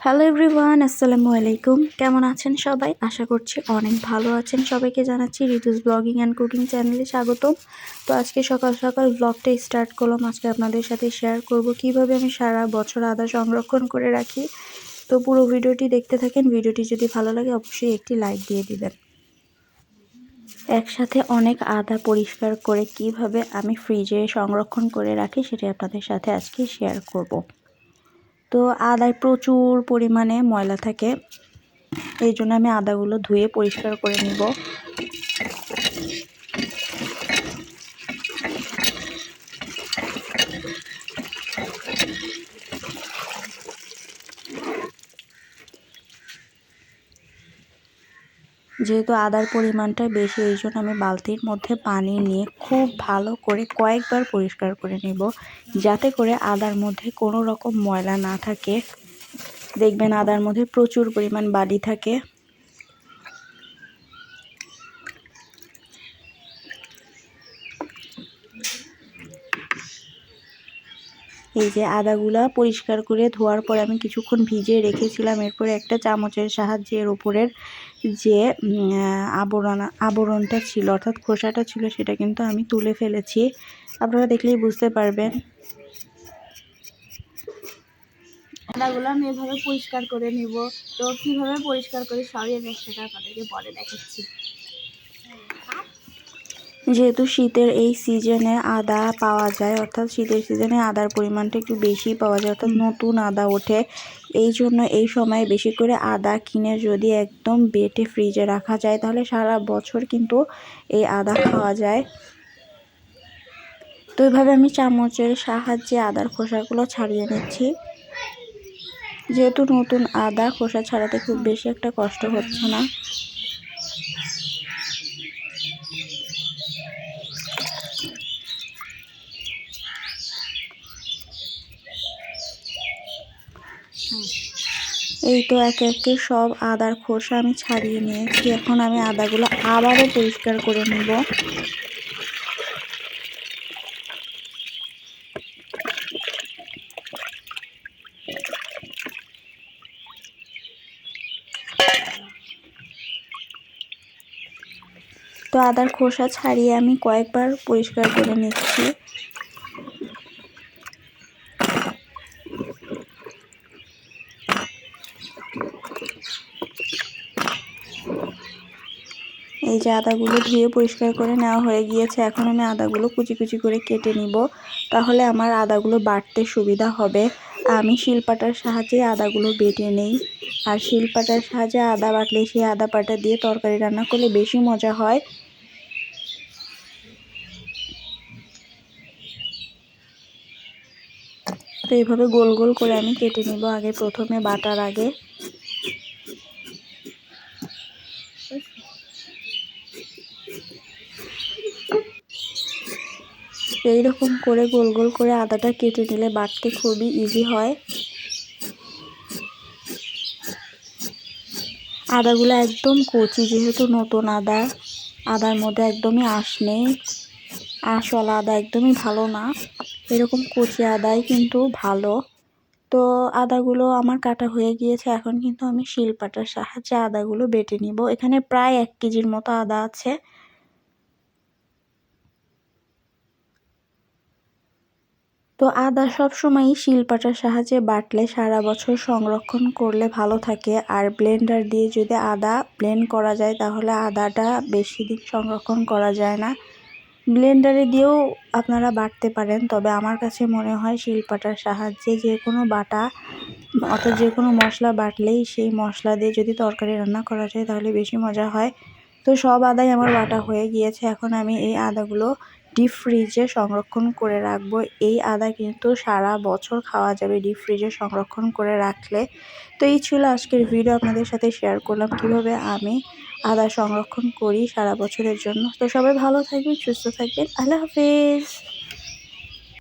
Hello everyone আসসালামু আলাইকুম কেমন আছেন সবাই? আশা করছি অনেক ভালো আছেন। সবাইকে জানাচ্ছি ঋতুস ব্লগিং অ্যান্ড কুকিং চ্যানেলে স্বাগতম। তো আজকে সকাল সকাল ব্লগটা স্টার্ট করলাম। আজকে আপনাদের সাথে শেয়ার করব কীভাবে আমি সারা বছর আদা সংরক্ষণ করে রাখি। তো পুরো ভিডিওটি দেখতে থাকেন। ভিডিওটি যদি ভালো লাগে অবশ্যই একটি লাইক দিয়ে দিবেন। একসাথে অনেক আদা পরিষ্কার করে কীভাবে আমি ফ্রিজে সংরক্ষণ করে রাখি সেটি আপনাদের সাথে আজকে শেয়ার করব। তো আদায় প্রচুর পরিমাণে ময়লা থাকে। এই জন্য আমি আদাগুলো ধুয়ে পরিষ্কার করে নিব। যেহেতু আদার পরিমাণটা বেশি, এই জন্য আমি বালতির মধ্যে পানি নিয়ে খুব ভালো করে কয়েকবার পরিষ্কার করে নেব, যাতে করে আদার মধ্যে কোনো রকম ময়লা না থাকে। দেখবেন আদার মধ্যে প্রচুর পরিমাণ বালি থাকে। এই যে আদাগুলা পরিষ্কার করে ধোয়ার পর আমি কিছুক্ষণ ভিজিয়ে রেখেছিলাম। এরপরে একটা চামচের সাহায্যে এর উপরের যে আবরণ, আবরণটা ছিল, অর্থাৎ খোসাটা ছিল, সেটা কিন্তু আমি তুলে ফেলেছি। আপনারা দেখলেই বুঝতে পারবেন। আদাগুলো আমি এভাবে পরিষ্কার করে নিব। তো কীভাবে পরিষ্কার করি? সবই আমি সেটা আপনাদেরকে পরে দেখাচ্ছি। যেহেতু শীতের এই সিজনে আদা পাওয়া যায়, অর্থাৎ শীতের সিজনে আদার পরিমাণটা একটু বেশি পাওয়া যায়, অর্থাৎ নতুন আদা ওঠে। এই জন্য এই সময় বেশি করে আদা কিনে যদি একদম বেটে ফ্রিজে রাখা যায়, তাহলে সারা বছর কিন্তু এই আদা খাওয়া যায়। তো এভাবে আমি চামচের সাহায্যে আদার খোসাগুলো ছাড়িয়ে নিচ্ছি। যেহেতু নতুন আদা খোসা ছাড়াতে খুব বেশি একটা কষ্ট হচ্ছে না। এই তো একে একে সব আদার খোসা আমি ছাড়িয়ে নিয়েছি। এখন আমি আদাগুলো আবারও পরিষ্কার করে নিব। তো আদার খোসা ছাড়িয়ে আমি কয়েকবার পরিষ্কার করে নিচ্ছি। এই যে আদাগুলো ধুয়ে পরিষ্কার করে নেওয়া হয়ে গিয়েছে, এখন আমি আদাগুলো কুচি কুচি করে কেটে নিব। তাহলে আমার আদাগুলো বাটতে সুবিধা হবে। আমি শিলপাটার সাহায্যে আদাগুলো বেটে নেই। আর শিলপাটার সাহায্যে আদা বাটলে সেই আদা পাটা দিয়ে তরকারি রান্না করলে বেশি মজা হয়। তো এইভাবে গোল গোল করে আমি কেটে নিব আগে প্রথমে বাটার আগে। এইরকম করে গোল গোল করে আদাটা কেটে নিলে বাটতে খুবই ইজি হয়। আদাগুলো একদম কচি, যেহেতু নতুন আদা, আদার মধ্যে একদমই আঁশ নেই। আঁশওয়ালা আদা একদমই ভালো না। এরকম কচি আদাই কিন্তু ভালো। তো আদাগুলো আমার কাটা হয়ে গিয়েছে, এখন কিন্তু আমি শিলপাটার সাহায্যে আদাগুলো বেটে নিব। এখানে প্রায় এক কেজির মতো আদা আছে। তো আদা সব সবসময়ই শিলপাটার সাহায্যে বাটলে সারা বছর সংরক্ষণ করলে ভালো থাকে। আর ব্লেন্ডার দিয়ে যদি আদা ব্লেন্ড করা যায়, তাহলে আদাটা বেশি দিন সংরক্ষণ করা যায় না। ব্লেন্ডারে দিয়েও আপনারা বাটতে পারেন, তবে আমার কাছে মনে হয় শিলপাটার সাহায্যে যে কোনো বাটা অর্থাৎ যে কোনো মশলা বাটলেই সেই মশলা দিয়ে যদি তরকারি রান্না করা যায়, তাহলে বেশি মজা হয়। তো সব আদাই আমার বাটা হয়ে গিয়েছে। এখন আমি এই আদাগুলো ডিপ ফ্রিজে সংরক্ষণ করে রাখব। এই আদা কিন্তু সারা বছর খাওয়া যাবে ডিপ ফ্রিজে সংরক্ষণ করে রাখলে। তো এই ছিল আজকের ভিডিও আপনাদের সাথে শেয়ার করলাম কীভাবে আমি আদা সংরক্ষণ করি সারা বছরের জন্য। তো সবাই ভালো থাকবেন, সুস্থ থাকবেন। আল্লাহ হাফিজ!